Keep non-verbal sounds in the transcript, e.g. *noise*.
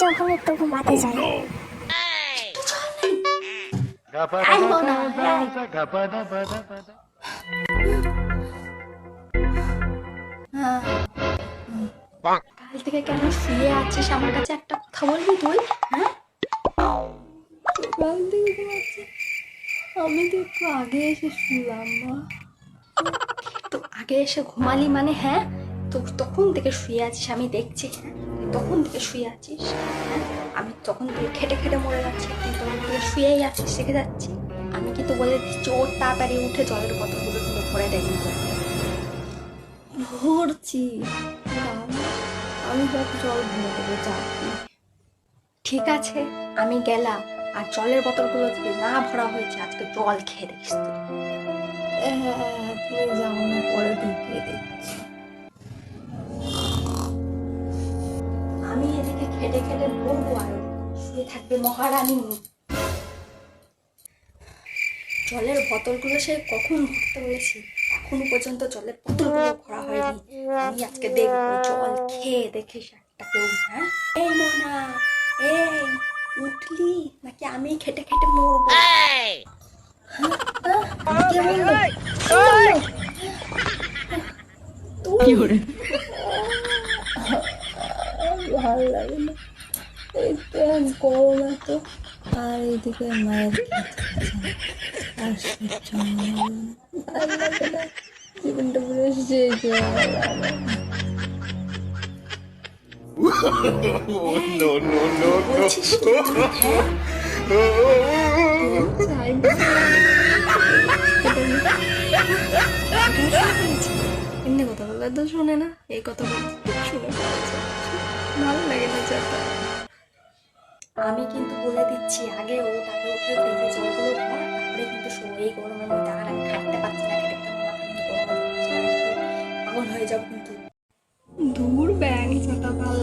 যখন একটু ঘুমাতে যাই। কাল থেকে কেন শুয়ে আছিস আমার কাছে একটা কথা বলবি তুই হ্যাঁ? কাল থেকে ঘুমাচ্ছি আমি তো একটু আগে এসে শুনলাম মা। তো আগে এসে ঘুমালি মানে হ্যাঁ? তো তখন থেকে শুয়ে আছিস, আমি দেখছি। তখন থেকে শুয়ে আছিস হ্যাঁ? আমি তখন থেকে খেটে খেটে মরে যাচ্ছি তখন থেকে শুয়েই আছিস, শিখে যাচ্ছি। আমি কিন্তু বলে দিচ্ছি ওর তাড়াতাড়ি উঠে জলের বোতলগুলো কিন্তু ভরে দেয় কিন্তু। ভরছি আমি সব জল ভরে দেবো চাপি ঠিক আছে, আমি গেলাম, আর জলের বোতলগুলো যদি না ভরা হয়েছে, আজকে জল খেয়ে দেখিস তুই। যাও না খেটে খেটে মরবো আর শুয়ে থাকবে মহারানী। জলের বোতলগুলো সে কখন ভরতে বলেছি এখনও পর্যন্ত জলের বোতলগুলো ভরা হয়নি। আমি আজকে দেখব জল খেয়ে দেখিস একটা কেউ হ্যাঁ? এই মোনা এই উঠলি? নাকি আমি খেটে খেটে মরবো? হ্যাঁ? কে বলল? ভালো লাগে না। গরম এত আর এইদিকে মায়ের আর জীবনটা পুরো শেষ no, no, no, *laughs* এমনি কথা বললে তো শোনে না এই কথা বলছে শুনে। *laughs* ভালো লাগে না চাটা। আমি কিন্তু বলে দিচ্ছি আগে ও তাকে উঠে দেখে জলগুলো তারপরে কিন্তু শো এই গরমের মধ্যে আর আমি খাটতে পারছি না খেতে পারছি না হয়ে পাগল হয়ে যাব কিন্তু। দূর ব্যাং চাটা ভালো